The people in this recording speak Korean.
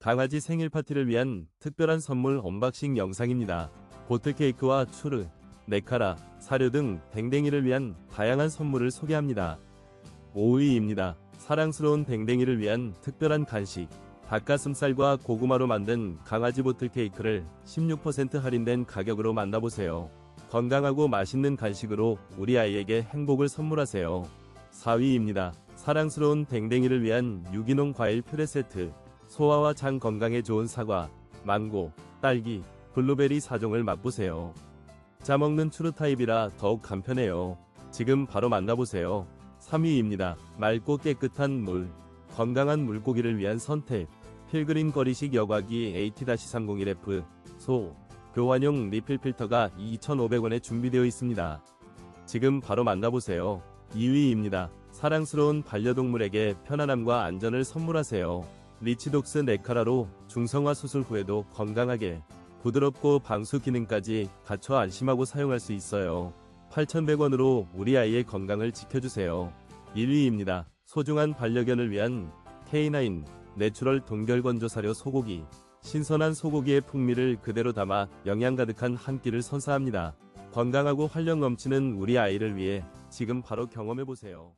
강아지 생일 파티를 위한 특별한 선물 언박싱 영상입니다. 보틀 케이크와 추르, 네카라, 사료 등 댕댕이를 위한 다양한 선물을 소개합니다. 5위입니다. 사랑스러운 댕댕이를 위한 특별한 간식. 닭가슴살과 고구마로 만든 강아지 보틀 케이크를 16% 할인된 가격으로 만나보세요. 건강하고 맛있는 간식으로 우리 아이에게 행복을 선물하세요. 4위입니다. 사랑스러운 댕댕이를 위한 유기농 과일 퓨레 세트. 소화와 장 건강에 좋은 사과, 망고, 딸기, 블루베리 4종을 맛보세요. 짜먹는 추르 타입이라 더욱 간편해요. 지금 바로 만나보세요. 3위입니다. 맑고 깨끗한 물. 건강한 물고기를 위한 선택. 필그린 거리식 여과기 AT-301F 소 교환용 리필 필터가 2,500원에 준비되어 있습니다. 지금 바로 만나보세요. 2위입니다. 사랑스러운 반려동물에게 편안함과 안전을 선물하세요. 리치독스 네카라로 중성화 수술 후에도 건강하게 부드럽고 방수 기능까지 갖춰 안심하고 사용할 수 있어요. 8,100원으로 우리 아이의 건강을 지켜주세요. 1위입니다. 소중한 반려견을 위한 K9 내추럴 동결건조 사료 소고기. 신선한 소고기의 풍미를 그대로 담아 영양 가득한 한 끼를 선사합니다. 건강하고 활력 넘치는 우리 아이를 위해 지금 바로 경험해보세요.